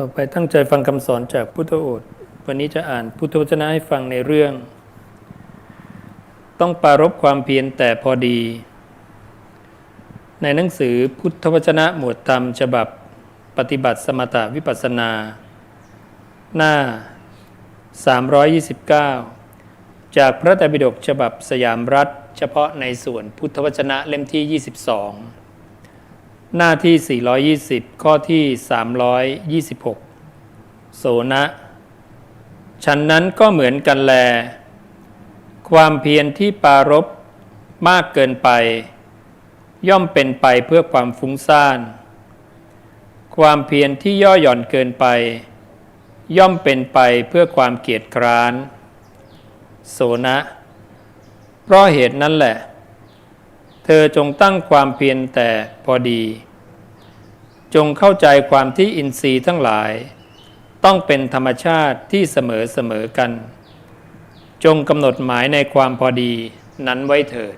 ต่อไปตั้งใจฟังคำสอนจากพุทธโอษฐ์วันนี้จะอ่านพุทธวจนะให้ฟังในเรื่อง ต้องปรารบความเพียรแต่พอดี ในหนังสือพุทธวจนะหมวดธรรมฉบับปฏิบัติสมถะวิปัสสนา หน้า 329 จากพระไตรปิฎกฉบับสยามรัฐ เฉพาะในส่วนพุทธวจนะเล่มที่ 22 หน้าที่ 420 ข้อที่ 326 โสนะฉันนั้นก็เหมือนกันแล ความเพียรที่ปรารบมากเกินไป ย่อมเป็นไปเพื่อความฟุ้งซ่าน ความเพียรที่ย่อหย่อนเกินไป ย่อมเป็นไปเพื่อความเกียจคร้าน โสนะ เพราะเหตุนั้นแหละ เธอจงตั้งความเพียรแต่พอดี จงเข้าใจความที่อินทรีย์ทั้งหลาย ต้องเป็นธรรมชาติที่เสมอเสมอกัน จงกำหนดหมายในความพอดีนั้นไว้เถิด